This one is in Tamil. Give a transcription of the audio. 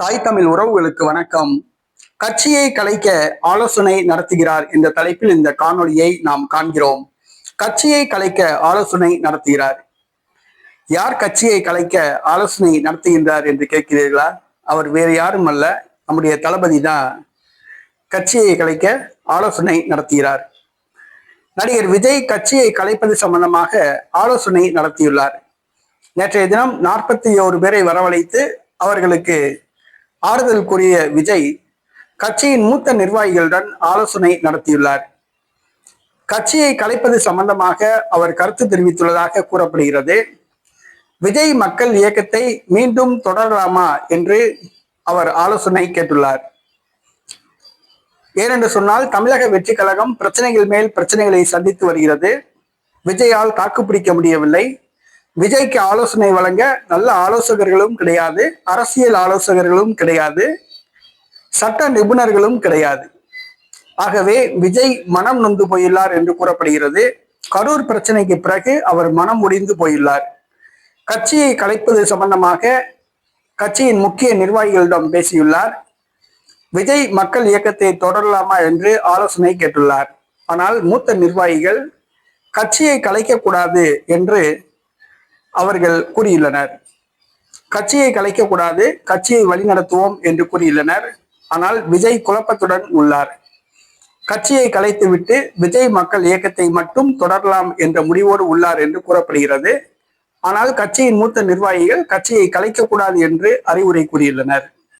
தாய் தமிழ் உறவுகளுக்கு வணக்கம். கட்சியை கலைக்க ஆலோசனை நடத்துகிறார் என்ற தலைப்பில் இந்த காணொலியை நாம் காண்கிறோம். கட்சியை கலைக்க ஆலோசனை நடத்துகிறார். யார் கட்சியை கலைக்க ஆலோசனை நடத்துகின்றார் என்று கேட்கிறீர்களா? அவர் வேறு யாரும் அல்ல. நம்முடைய தளபதி தான் கட்சியை கலைக்க ஆலோசனை நடத்துகிறார். நடிகர் விஜய் கட்சியை கலைப்பது சம்பந்தமாக ஆலோசனை நடத்தியுள்ளார். நேற்றைய தினம் நாற்பத்தி ஓரு பேரை வரவழைத்து அவர்களுக்கு ஆறுதல் கூறிய விஜய் கட்சியின் மூத்த நிர்வாகிகளுடன் ஆலோசனை நடத்தியுள்ளார். கட்சியை கலைப்பது சம்பந்தமாக அவர் கருத்து தெரிவித்துள்ளதாக கூறப்படுகிறது. விஜய் மக்கள் இயக்கத்தை மீண்டும் தொடரலாமா என்று அவர் ஆலோசனை கேட்டுள்ளார். ஏனென்று சொன்னால் தமிழக வெற்றி கழகம் பிரச்சனைகள் மேல் பிரச்சனைகளை சந்தித்து வருகிறது. விஜயால் தாக்குப்பிடிக்க முடியவில்லை. விஜய்க்கு ஆலோசனை வழங்க நல்ல ஆலோசகர்களும் கிடையாது அரசியல் ஆலோசகர்களும் கிடையாது சட்ட நிபுணர்களும் கிடையாது. ஆகவே விஜய் மனம் நொந்து போயுள்ளார் என்று கூறப்படுகிறது. கரூர் பிரச்சனைக்கு பிறகு அவர் மனம் முடிந்து போயுள்ளார் கட்சியை கலைப்பது சம்பந்தமாக கட்சியின் முக்கிய நிர்வாகிகளிடம் பேசியுள்ளார். விஜய் மக்கள் இயக்கத்தை தொடரலாமா என்று ஆலோசனை கேட்டுள்ளார். ஆனால் மூத்த நிர்வாகிகள் கட்சியை கலைக்கக்கூடாது என்று அவர்கள் கூறியுள்ளனர். கட்சியை கலைக்கக்கூடாது கட்சியை வழிநடத்துவோம் என்று கூறியுள்ளனர். ஆனால் விஜய் குழப்பத்துடன் உள்ளார். கட்சியை கலைத்துவிட்டு விஜய் மக்கள் இயக்கத்தை மட்டும் தொடரலாம் என்ற முடிவோடு உள்ளார் என்று கூறப்படுகிறது. ஆனால் கட்சியின் மூத்த நிர்வாகிகள் கட்சியை கலைக்கக்கூடாது என்று அறிவுரை கூறியுள்ளனர்.